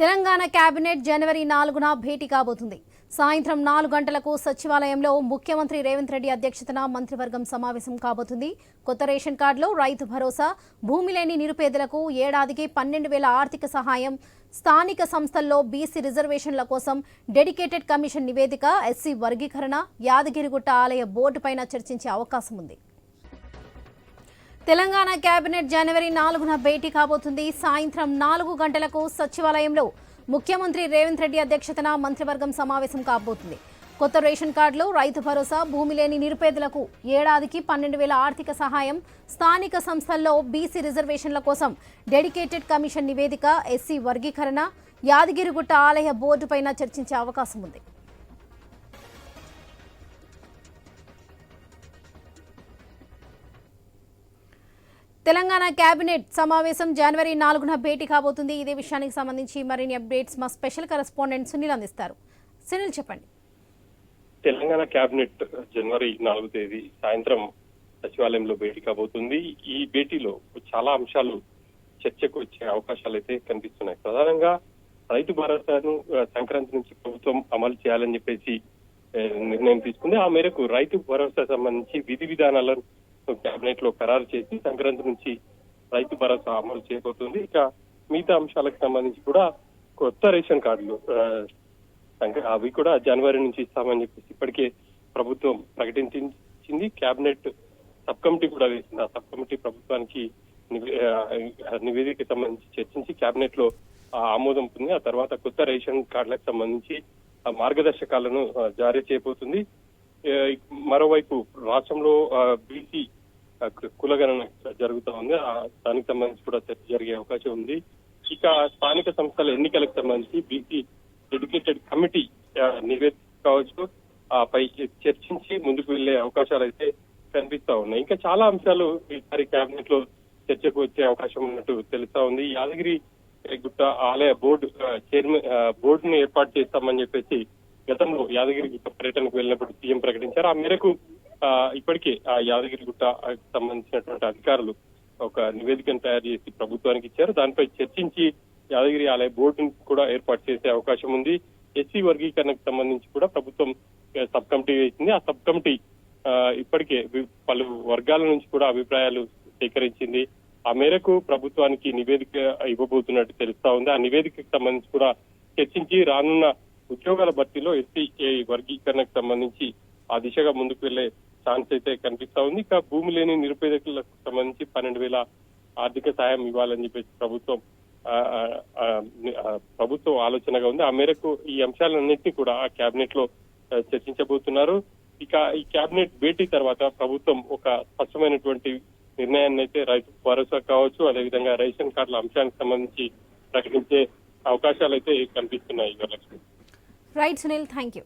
Telangana cabinet జనవరి నాలుగున భేటీ కాబోతుంది. సాయంత్రం నాలుగు గంటలకు సచివాలయంలో ముఖ్యమంత్రి రేవంత్ రెడ్డి అధ్యక్షతన మంత్రివర్గం సమావేశం కాబోతుంది. కొత్త రేషన్ కార్డులో రైతు భరోసా భూమి లేని నిరుపేదలకు ఏడాదికి పన్నెండు వేల ఆర్థిక సహాయం స్థానిక సంస్థల్లో బీసీ రిజర్వేషన్ల కోసం డెడికేటెడ్ కమిషన్ నివేదిక ఎస్సీ వర్గీకరణ యాదగిరిగుట్ట ఆలయ బోర్డుపైన చర్చించే అవకాశం ఉంది తెలంగాణ కేబినెట్ జనవరి నాలుగున భేటీ కాబోతుంది. సాయంత్రం నాలుగు గంటలకు సచివాలయంలో ముఖ్యమంత్రి రేవంత్ రెడ్డి అధ్యక్షతన మంత్రివర్గం సమావేశం కాబోతుంది. కొత్త రేషన్ కార్డులు రైతు భరోసా భూమి లేని నిరుపేదలకు ఏడాదికి పన్నెండు వేల ఆర్థిక సహాయం స్థానిక సంస్థల్లో బీసీ రిజర్వేషన్ల కోసం డెడికేటెడ్ కమిషన్ నివేదిక ఎస్సీ వర్గీకరణ యాదగిరిగుట్ట ఆలయ బోర్డుపైన చర్చించే అవకాశం ఉంది తెలంగాణ కేబినెట్ సమావేశం జనవరి నాలుగున భేటీ కాబోతుంది. ఇదే విషయానికి సంబంధించి మరిన్ని అప్డేట్స్ మా స్పెషల్ కరెస్పాండెంట్ సునీల్ అందిస్తారు. సునీల్ చెప్పండి. తెలంగాణ కేబినెట్ జనవరి నాలుగు తేదీ సాయంత్రం సచివాలయంలో భేటీ కాబోతుంది. ఈ భేటీలో చాలా అంశాలు చర్చకు వచ్చే అవకాశాలు అయితే కనిపిస్తున్నాయి. ప్రధానంగా రైతు భరోసాను సంక్రాంతి నుంచి ప్రభుత్వం అమలు చేయాలని చెప్పేసి నిర్ణయం తీసుకుంది. ఆ మేరకు రైతు భరోసా సంబంధించి విధి విధానాలను కేబినెట్లో ఖరారు చేసి సంక్రాంతి నుంచి రైతు భరోసా అమలు చేయబోతుంది. ఇక మిగతా అంశాలకు సంబంధించి కూడా కొత్త రేషన్ కార్డులు అవి కూడా జనవరి నుంచి ఇస్తామని చెప్పేసి ఇప్పటికే ప్రభుత్వం ప్రకటించింది. కేబినెట్ సబ్ కమిటీ కూడా వేసింది. ఆ సబ్ కమిటీ ప్రభుత్వానికి నివే- నివేదిక సంబంధించి చర్చించి కేబినెట్లో ఆ, ఆమోదం పొంది ఆ తర్వాత కొత్త రేషన్ కార్డులకు సంబంధించి ఆ మార్గదర్శకాలను జారీ చేయబోతుంది. మరోవైపు రాష్ట్రంలో బీసీ కులగణన జరుగుతా ఉంది. ఆ, దానికి సంబంధించి కూడా చర్చ జరిగే అవకాశం ఉంది. ఇక స్థానిక సంస్థల ఎన్నికలకు సంబంధించి బీసీ డెడికేటెడ్ కమిటీ నివేదిక కావచ్చు ఆ, పై చర్చించి ముందుకు వెళ్ళే అవకాశాలు అయితే కనిపిస్తా ఉన్నాయి. ఇంకా చాలా అంశాలు ఈసారి కేబినెట్లో చర్చకు వచ్చే అవకాశం ఉన్నట్టు తెలుస్తా ఉంది. యాదగిరి గుట్ట ఆలయ బోర్డు చైర్మన్ ఆ, బోర్డును ఏర్పాటు చేస్తామని చెప్పేసి గతంలో యాదగిరి గుట్ట పర్యటనకు వెళ్ళినప్పుడు సీఎం ప్రకటించారు. ఆ మేరకు ఇప్పటికే ఆ యాదగిరి గుట్ట సంబంధించినటువంటి అధికారులు ఒక నివేదికను తయారు చేసి ప్రభుత్వానికి ఇచ్చారు. దానిపై చర్చించి యాదగిరి ఆలయ బోర్డును కూడా ఏర్పాటు చేసే అవకాశం ఉంది. ఎస్సీ వర్గీకరణకు సంబంధించి కూడా ప్రభుత్వం సబ్ కమిటీ వేసింది. ఆ సబ్ కమిటీ ఆ, ఇప్పటికే పలు వర్గాల నుంచి కూడా అభిప్రాయాలు సేకరించింది. ఆ మేరకు ప్రభుత్వానికి నివేదిక ఇవ్వబోతున్నట్టు తెలుస్తా ఉంది. ఆ నివేదికకు సంబంధించి కూడా చర్చించి రానున్న ఉద్యోగాల భర్తీలో ఎస్సీ వర్గీకరణకు సంబంధించి ఆ దిశగా ముందుకు వెళ్ళే ఛాన్స్ అయితే కనిపిస్తా ఉంది. ఇక భూమి లేని నిరుపేదకులకు సంబంధించి పన్నెండు వేల ఆర్థిక సాయం ఇవ్వాలని చెప్పేసి ప్రభుత్వం ఆ, ప్రభుత్వం ఆలోచనగా ఉంది. ఆ మేరకు ఈ అంశాలన్నింటినీ కూడా ఆ కేబినెట్లో చర్చించబోతున్నారు. ఇక ఈ కేబినెట్ భేటీ తర్వాత ప్రభుత్వం ఒక స్పష్టమైనటువంటి నిర్ణయాన్ని అయితే రైతు భరోసా కావచ్చు అదేవిధంగా రేషన్ కార్డుల అంశానికి సంబంధించి ప్రకటించే అవకాశాలు అయితే కనిపిస్తున్నాయి. Lakshmi Right, Sunil, thank you.